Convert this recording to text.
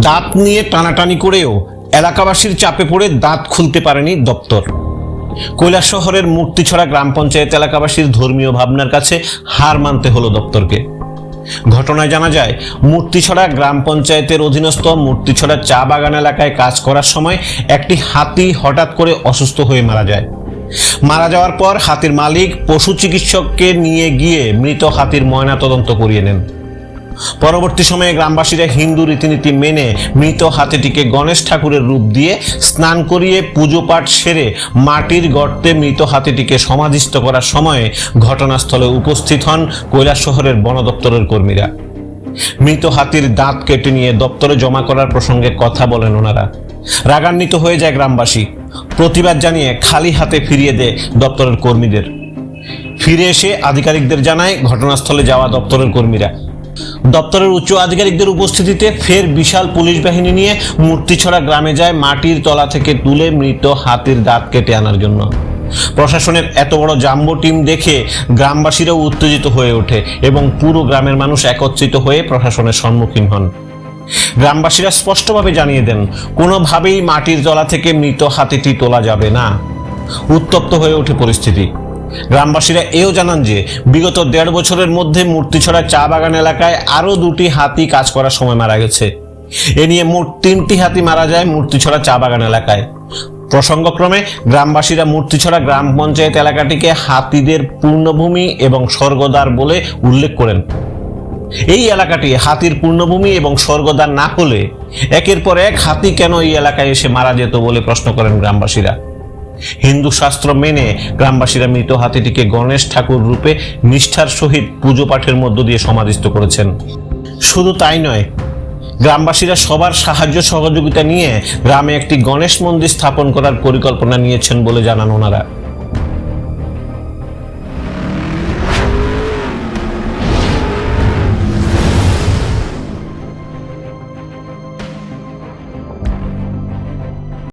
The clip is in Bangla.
দাঁত নিয়ে টানাটানি করেও এলাকাবাসীর চাপে পড়ে দাঁত খুলতে পারেনি দপ্তর। কৈলাস শহরের মূর্তিছড়া গ্রাম পঞ্চায়েত এলাকাবাসীর ধর্মীয় ভাবনার কাছে হার মানতে হলো দপ্তরকে। ঘটনায় জানা যায়, মূর্তিছড়া গ্রাম পঞ্চায়েতের অধীনস্থ মূর্তিছড়া চা বাগান এলাকায় কাজ করার সময় একটি হাতি হঠাৎ করে অসুস্থ হয়ে মারা যায়। মারা যাওয়ার পর হাতির মালিক পশু চিকিৎসককে নিয়ে গিয়ে মৃত হাতির ময়না তদন্ত করিয়ে নেন। পরবর্তী সময়ে গ্রামবাসীরা হিন্দু রীতিনীতি মেনে মৃত হাতিটিকে গণেশ ঠাকুরের রূপ দিয়ে স্নান করিয়ে পুজো পাঠ সেরে মাটির গর্তে মৃত হাতিটিকে সমাধিস্থ করার সময়ে ঘটনাস্থলে উপস্থিত হন কৈলাস শহরের বন দপ্তরের কর্মীরা। মৃত হাতির দাঁত কেটে নিয়ে দপ্তরে জমা করার প্রসঙ্গে কথা বলেন ওনারা। রাগান্বিত হয়ে যায় গ্রামবাসী। প্রতিবাদ জানিয়ে খালি হাতে ফিরিয়ে দেয় দপ্তরের কর্মীদের। ফিরে এসে আধিকারিকদের জানায় ঘটনাস্থলে যাওয়া দপ্তরের কর্মীরা। দপ্তরের উচ্চ আধিকারিকদের উপস্থিতিতে ফের বিশাল পুলিশ বাহিনী নিয়ে মূর্তিছড়া গ্রামে যায় মাটির তলা থেকে তুলে মৃত হাতির দাঁত কেটে আনার জন্য। প্রশাসনের এত বড় জাম্বো টিম দেখে গ্রামবাসীরাও উত্তেজিত হয়ে ওঠে এবং পুরো গ্রামের মানুষ একত্রিত হয়ে প্রশাসনের সম্মুখীন হন। গ্রামবাসীরা স্পষ্টভাবে জানিয়ে দেন, কোনোভাবেই মাটির তলা থেকে মৃত হাতিটি তোলা যাবে না। উত্তপ্ত হয়ে ওঠে পরিস্থিতি। গ্রামবাসীরা এও জানান যে, বিগত দেড় বছরের মধ্যে মূর্তিছড়া চা বাগান এলাকায় আরও দুটি হাতি কাজ করার সময় মারা গেছে। এ নিয়ে মোট তিনটি হাতি মারা যায় মূর্তিছড়া চা বাগান এলাকায়। প্রসঙ্গক্রমে, গ্রামবাসীরা মূর্তিছড়া গ্রাম পঞ্চায়েত এলাকাটিকে হাতিদের পূর্ণভূমি এবং স্বর্গদ্বার বলে উল্লেখ করেন। এই এলাকাটি হাতির পূর্ণভূমি এবং স্বর্গদ্বার না হলে একের পর এক হাতি কেন এই এলাকায় এসে মারা যেত বলে প্রশ্ন করেন গ্রামবাসীরা। হিন্দু শাস্ত্র মেনে গ্রামবাসীরা মৃত হাতিটিকে গণেশ ঠাকুর রূপে নিষ্ঠার সহিত পুজো পাঠের মধ্য দিয়ে সমাধিস্থ করেছেন। শুধু তাই নয়, গ্রামবাসীরা সবার সাহায্য সহযোগিতা নিয়ে গ্রামে একটি গণেশ মন্দির স্থাপন করার পরিকল্পনা নিয়েছেন বলে জানান ওনারা।